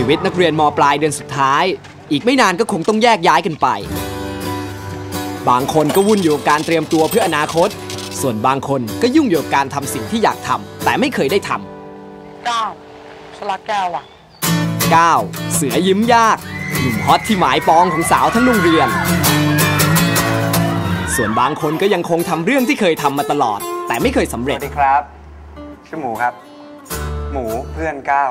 ชีวิตนักเรียนมปลายเดือนสุดท้าย อีกไม่นานก็คงต้องแยกย้ายกันไป บางคนก็วุ่นอยู่กับการเตรียมตัวเพื่ออนาคต ส่วนบางคนก็ยุ่งอยู่กับการทำสิ่งที่อยากทำแต่ไม่เคยได้ทำก้าวฉันรักแก้วอะ 9. เสือยิ้มยากหนุ่มฮอตที่หมายปองของสาวทั้งโรงเรียน ส่วนบางคนก็ยังคงทำเรื่องที่เคยทำมาตลอด แต่ไม่เคยสำสเร็จ วัสดีครับ ชื่อหมูครับ หมูเพื่อนก้าว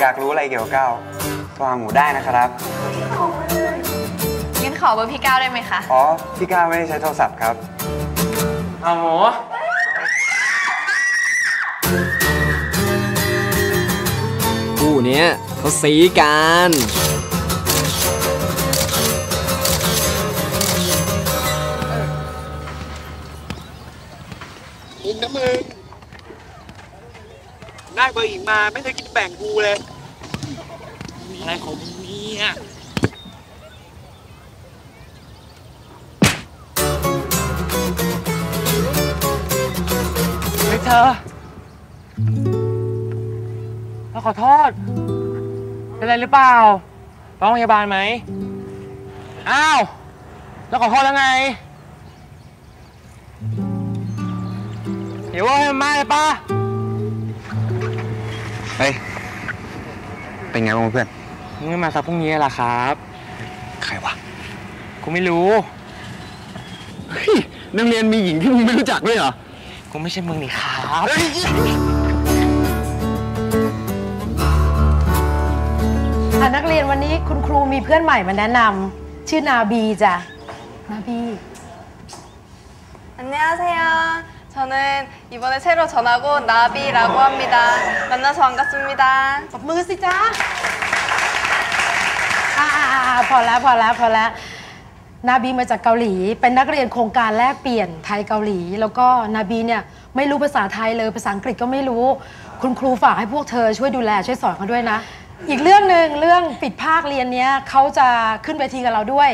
อยากรู้อะไรเกี่ยวกับก้าวโทรหาหมูได้นะครับ งั้นขอเบอร์พี่ก้าวได้ไหมคะ อ๋อ พี่ก้าวไม่ได้ใช้โทรศัพท์ครับเอาหมูคู่เนี้ยเขาสีกันมึงนะมึงได้เบอร์อีกมาไม่เคยคิดแบ่งกูเลย อะไรของมึงเนี่ยเฮ้ยเธอเราขอโทษ เป็นไรหรือเปล่าไปโรงพยาบาลไหม อ้าว แล้วขอโทษแล้วไงเดี๋ยวว่าให้มันมาเลยป้า เฮ้ย เป็นไงบ้างเพื่อน มึงไม่มาสักพรุ่งนี้ล่ะครับ ใครวะ กูไม่รู้ นักเรียนมีหญิงที่มึงไม่รู้จักด้วยเหรอ กูไม่ใช่มึงนี่ครับ ค่ะนักเรียนวันนี้คุณครูมีเพื่อนใหม่มาแนะนำชื่อนาบีจ้ะนาบี 안녕하세요. 저는 이번에 새로 전학 온 나비라고 합니다. 만나서 반갑습니다. ปรบมือสิจ้าอ่าๆๆ พอแล้วพอแล้วพอแล้วนาบีมาจากเกาหลี เป็นนักเรียนโครงการแลกเปลี่ยนไทยเกาหลี แล้วก็นาบีเนี่ยไม่รู้ภาษาไทยเลยภาษาอังกฤษก็ไม่รู้ คุณครูฝากให้พวกเธอช่วยดูแลช่วยสอนเขาด้วยนะ อีกเรื่องหนึ่งเรื่องปิดภาคเรียนเนี้ยเขาจะขึ้นเวทีกับเราด้วย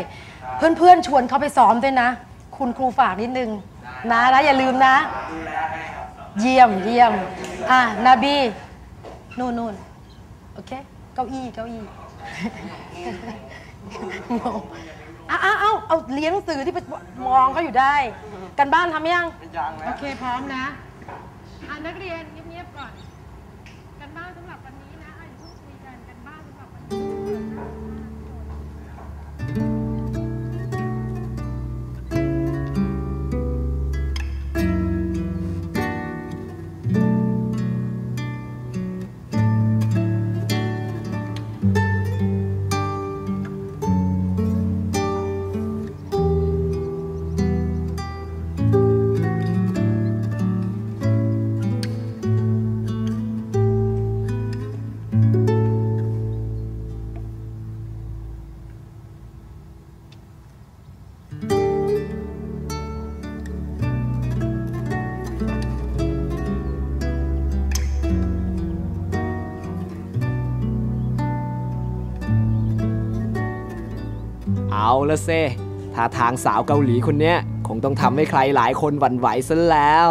เพื่อนๆชวนเขาไปซ้อมด้วยนะ คุณครูฝากนิดนึงนะนะอย่าลืมนะ เยี่ยมเยี่ยมอะนาบีนู่นนู่นโอเคเก้าอี้เก้าอี้ งงอ้าวอ้าวอ้าวเอาเลี้ยงหนังสือที่ไปมองเขาอยู่ได้ กันบ้านทำยัง ยังโอเคพร้อมนะอะนักเรียนเงียบๆก่อน กันบ้านสำหรับวันนี้นะอะอย่าเพิ่งคุยกันกันบ้านสำหรับวันนี้ เอาละเซถ้าทางสาวเกาหลีคนเนี้ยคงต้องทำให้ใครหลายคนหวั่นไหวซะแล้ว